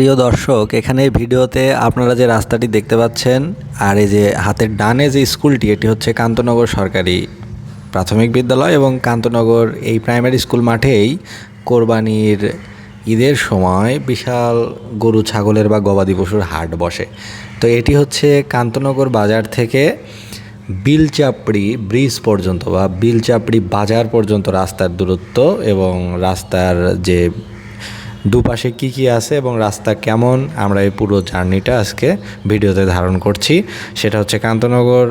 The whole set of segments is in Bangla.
প্রিয় দর্শক এখানে ভিডিওতে আপনারা যে রাস্তাটি দেখতে পাচ্ছেন আর এই যে হাতের ডানে যে স্কুলটি, এটি হচ্ছে কান্তনগর সরকারি প্রাথমিক বিদ্যালয় এবং কান্তনগর এই প্রাইমারি স্কুল মাঠেই কোরবানির ঈদের সময় বিশাল গরু, ছাগলের বা গবাদি পশুর হাট বসে। তো এটি হচ্ছে কান্তনগর বাজার থেকে বিলচাপড়ি ব্রিজ পর্যন্ত বা বিলচাপড়ি বাজার পর্যন্ত রাস্তার দূরত্ব এবং রাস্তার যে দুপাশে কি কি আছে এবং রাস্তা কেমন, আমরা এই পুরো জার্নিটা আজকে ভিডিওতে ধারণ করছি। সেটা হচ্ছে কান্তনগর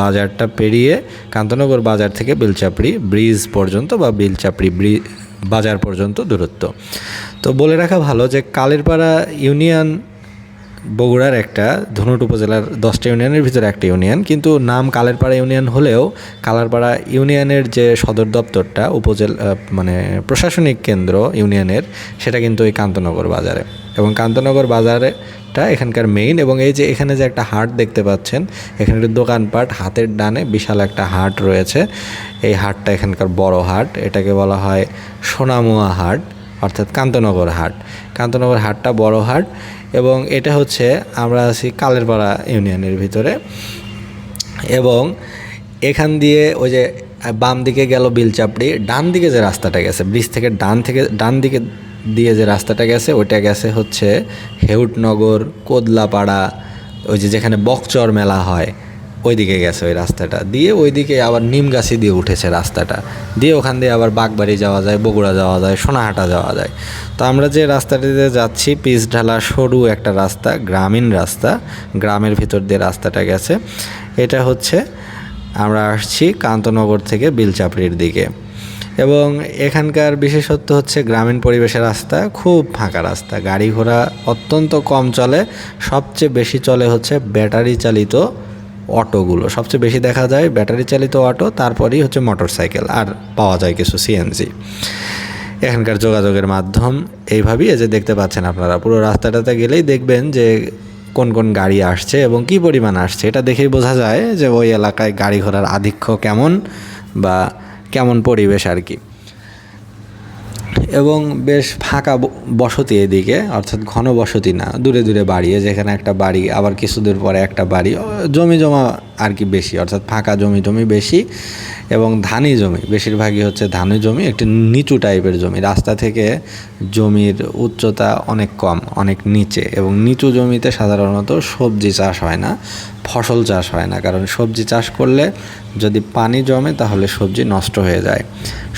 বাজারটা পেরিয়ে কান্তনগর বাজার থেকে বেলচাপড়ি ব্রিজ পর্যন্ত বা বেলচাপড়ি ব্রিজ বাজার পর্যন্ত দূরত্ব। তো বলে রাখা ভালো যে কালেরপাড়া ইউনিয়ন বগুড়ার একটা ধনুট উপজেলার দশটা ইউনিয়নের ভিতরে একটা ইউনিয়ন, কিন্তু নাম কালেরপাড়া ইউনিয়ন হলেও কালারপাড়া ইউনিয়নের যে সদর দপ্তরটা, উপজেলা মানে প্রশাসনিক কেন্দ্র ইউনিয়নের, সেটা কিন্তু এই কান্তনগর বাজারে। এবং কান্তনগর বাজারেটা এখানকার মেইন এবং এই যে এখানে যে একটা হাট দেখতে পাচ্ছেন, এখানে একটা দোকানপাট, হাতের ডানে বিশাল একটা হাট রয়েছে। এই হাটটা এখানকার বড় হাট, এটাকে বলা হয় সোনামুয়া হাট। অর্থাৎ কান্তনগর হাট। কান্তনগর হাটটা বড় হাট এবং এটা হচ্ছে আমরা আছি কালেরপাড়া ইউনিয়নের ভিতরে। এবং এখান দিয়ে ওই যে বাম দিকে গেল বিলচাপড়ি, ডান দিকে যে রাস্তাটা গেছে, ব্রিজ থেকে ডান থেকে, ডান দিকে দিয়ে যে রাস্তাটা গেছে, ওইটা গেছে হচ্ছে হেউটনগর, কোদলাপাড়া, ওই যে যেখানে বকচর মেলা হয়। ওইদিকে গেছে ওই রাস্তাটা। দিয়ে ওইদিকে আবার নিমগাছি দিয়ে উঠেছে রাস্তাটা। দিয়ে ওখান দিয়ে আবার বাগবাড়ি যাওয়া যায়, বগুড়া যাওয়া যায়, সোনাহাটা যাওয়া যায়। তো আমরা যে রাস্তাটিতে যাচ্ছি পিচ ঢালা সরু একটা রাস্তা, গ্রামীণ রাস্তা, গ্রামের ভিতর দিয়ে রাস্তাটা গেছে। এটা হচ্ছে, আমরা আসছি কান্তনগর থেকে বিলচাপড়ির দিকে। এবং এখানকার বিশেষত্ব হচ্ছে গ্রামীণ পরিবেশের রাস্তা, খুব ফাঁকা রাস্তা। গাড়ি ঘোড়া অত্যন্ত কম চলে, সবচেয়ে বেশি চলে হচ্ছে ব্যাটারি চালিত অটোগুলো। সবচেয়ে বেশি দেখা যায় ব্যাটারি চালিত অটো, তারপরেই হচ্ছে মোটর সাইকেল আর পাওয়া যায় কিছু সিএনজি এখানকার যোগাযোগের মাধ্যম এইভাবেই, এই যে দেখতে পাচ্ছেন আপনারা, পুরো রাস্তাটাতে গেলেই দেখবেন যে কোন কোন গাড়ি আসছে এবং কি পরিমাণ আসছে। এটা দেখেই বোঝা যায় যে ওই এলাকায় গাড়ি ঘোড়ার আধিক্য কেমন বা কেমন পরিবেশ আর কি। এবং বেশ ফাঁকা বসতি এদিকে, অর্থাৎ ঘন বসতি না, দূরে দূরে বাড়ি যেখানে একটা বাড়ি, আবার কিছু দূর পরে একটা বাড়ি জমি জমা আর কি বেশি, অর্থাৎ ফাঁকা জমি টমি বেশি এবং ধানি জমি, বেশিরভাগই হচ্ছে ধানি জমি, একটি নিচু টাইপের জমি, রাস্তা থেকে জমির উচ্চতা অনেক কম, অনেক নিচে এবং নিচু জমিতে সাধারণত সবজি চাষ হয় না, ফসল চাষ হয় না, কারণ সবজি চাষ করলে যদি পানি জমে তাহলে সবজি নষ্ট হয়ে যায়।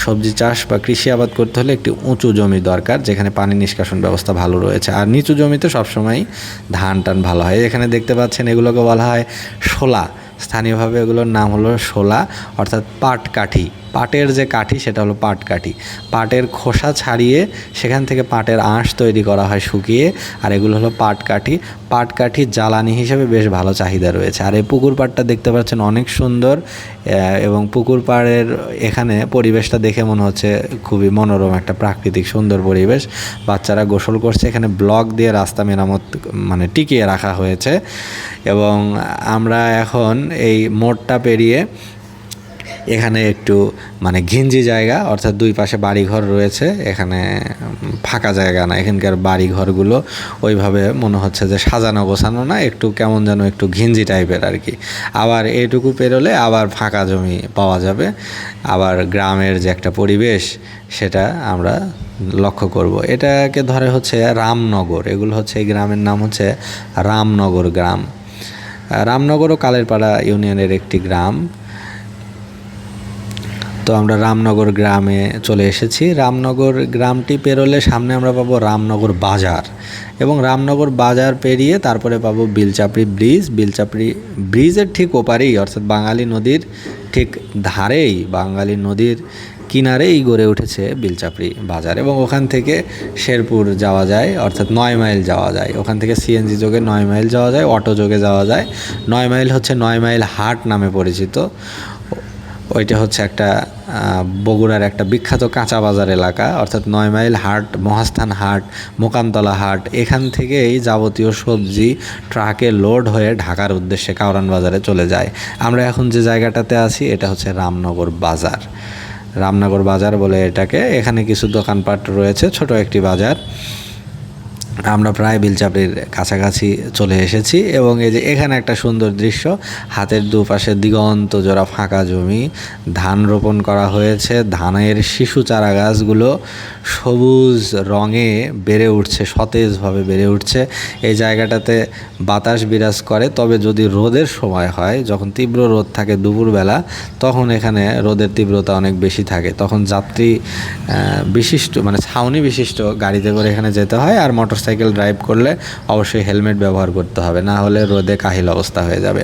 সবজি চাষ বা কৃষি আবাদ করতে হলে একটি উঁচু জমি দরকার, যেখানে পানি নিষ্কাশন ব্যবস্থা ভালো রয়েছে। আর নিচু জমিতে সবসময় ধান টান ভালো হয়। এখানে দেখতে পাচ্ছেন এগুলোকে বলা হয় শোলা। স্থানীয়ভাবে এগুলোর নাম হলো শোলা, অর্থাৎ পাট কাঠি পাটের যে কাঠি, সেটা হলো পাট কাঠি। পাটের খোসা ছাড়িয়ে সেখান থেকে পাটের আঁশ তৈরি করা হয় শুকিয়ে, আর এগুলো হলো পাট কাঠি। পাট কাঠি জ্বালানি হিসেবে বেশ ভালো চাহিদা রয়েছে। আর এই পুকুর পাড়টা দেখতে পাচ্ছেন অনেক সুন্দর এবং পুকুর পাড়ের এখানে পরিবেশটা দেখে মনে হচ্ছে খুবই মনোরম, একটা প্রাকৃতিক সুন্দর পরিবেশ। বাচ্চারা গোসল করছে, এখানে ব্লক দিয়ে রাস্তা মেরামত মানে টিকিয়ে রাখা হয়েছে। এবং আমরা এখন এই মোড়টা পেরিয়ে এখানে একটু মানে ঘিঞ্জি জায়গা, অর্থাৎ দুই পাশে বাড়িঘর রয়েছে, এখানে ফাঁকা জায়গা না, এখানকার বাড়িঘরগুলো ওইভাবে মনে হচ্ছে যে সাজানো গোছানো না, একটু কেমন যেন একটু ঘিঞ্জি টাইপের আর কি। আবার এটুকু পেরোলে আবার ফাঁকা জমি পাওয়া যাবে, আবার গ্রামের যে একটা পরিবেশ, সেটা আমরা লক্ষ্য করব। এটাকে ধরে হচ্ছে রামনগর, এগুলো হচ্ছে, এই গ্রামের নাম হচ্ছে রামনগর গ্রাম। রামনগর রামনগরও কালেরপাড়া ইউনিয়নের একটি গ্রাম তো আমরা রামনগর গ্রামে চলে এসেছি। রামনগর গ্রামটি পেরোলে সামনে আমরা পাবো রামনগর বাজার এবং রামনগর বাজার পেরিয়ে তারপরে পাবো বিলচাপড়ি ব্রিজ। বিলচাপড়ি ব্রিজের ঠিক ওপারেই, অর্থাৎ বাঙালি নদীর ঠিক ধারেই, বাঙালি নদীর কিনারেই গড়ে উঠেছে বিলচাপড়ি বাজার এবং ওখান থেকে শেরপুর যাওয়া যায়, অর্থাৎ নয় মাইল যাওয়া যায়। ওখান থেকে সিএনজি যোগে নয় মাইল যাওয়া যায়, অটো যোগে যাওয়া যায়। নয় মাইল হচ্ছে নয় মাইল হাট নামে পরিচিত। ওইটা হচ্ছে একটা বগুড়ার একটা বিখ্যাত কাঁচা বাজার এলাকা, অর্থাৎ নয় মাইল হাট, মহাস্থান হাট মোকামতলা হাট, এখান থেকেই যাবতীয় সবজি ট্রাকে লোড হয়ে ঢাকার উদ্দেশ্যে কাউরান বাজারে চলে যায়। আমরা এখন যে জায়গাটাতে আছি, এটা হচ্ছে রামনগর বাজার। রামনগর বাজার বলে এটাকে, এখানে কিছু দোকানপাট রয়েছে, ছোট একটি বাজার। আমরা প্রায় বিলচাপড়ির কাছাকাছি চলে এসেছি এবং এই যে এখানে একটা সুন্দর দৃশ্য, হাতের দুপাশে দিগন্ত জোড়া ফাঁকা জমি, ধান রোপণ করা হয়েছে, ধানের শিশু চারা গাছগুলো সবুজ রঙে বেড়ে উঠছে, সতেজভাবে বেড়ে উঠছে। এই জায়গাটাতে বাতাস বিরাজ করে, তবে যদি রোদের সময় হয়, যখন তীব্র রোদ থাকে দুপুরবেলা, তখন এখানে রোদের তীব্রতা অনেক বেশি থাকে। তখন যাত্রী বিশিষ্ট মানে ছাউনি বিশিষ্ট গাড়িতে করে এখানে যেতে হয় আর মোটরসাইকেল ড্রাইভ করলে অবশ্যই হেলমেট ব্যবহার করতে হবে, না হলে রোদে কাহিল অবস্থা হয়ে যাবে।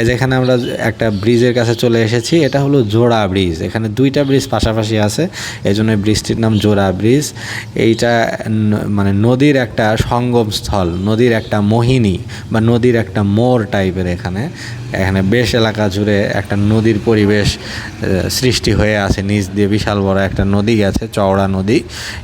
এই যেখানে আমরা একটা ব্রিজের কাছে চলে এসেছি, এটা হলো জোড়া ব্রিজ এখানে দুইটা ব্রিজ পাশাপাশি আছে, এই জন্য ব্রিজটির নাম জোড়া ব্রিজ এইটা মানে নদীর একটা সঙ্গমস্থল নদীর একটা মোহিনী বা নদীর একটা মোর টাইপের এখানে। এখানে বেশ এলাকা জুড়ে একটা নদীর পরিবেশ সৃষ্টি হয়ে আছে। নিচ দিয়ে বিশাল বড় একটা নদী গেছে চওড়া নদী,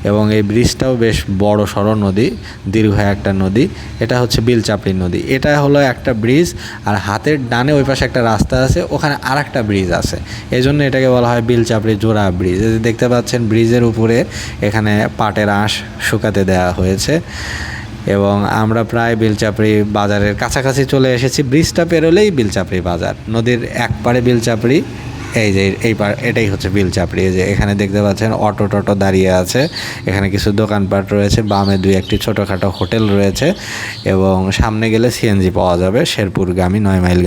এবং এই ব্রিজটাও বেশ বড় সড়ো নদী, দীর্ঘ একটা নদী। এটা হচ্ছে বিলচাপড়ি নদী। এটা হলো একটা ব্রিজ, আর হাতের ডানে ওই পাশে একটা রাস্তা আছে, ওখানে আর একটা ব্রিজ আছে। এই জন্য এটাকে বলা হয় বিলচাপড়ি জোড়া ব্রিজ। দেখতে পাচ্ছেন, ব্রিজের উপরে এখানে পাটের আঁশ শুকাতে দেওয়া হয়েছে। এবং আমরা প্রায় বিলচাপড়ি বাজারের কাছাকাছি চলে এসেছি। ব্রিজটা পেরোলেই বিলচাপড়ি বাজার। নদীর এক পারে বিলচাপড়ি, এই যে এই পার এটাই হচ্ছে বিলচাপড়ি। যে এখানে দেখতে পাচ্ছেন অটো টটো দাঁড়িয়ে আছে। এখানে কিছু দোকানপাট রয়েছে, বামে দুই একটি ছোটোখাটো হোটেল রয়েছে এবং সামনে গেলে সিএনজি পাওয়া যাবে, শেরপুরগামী নয় মাইল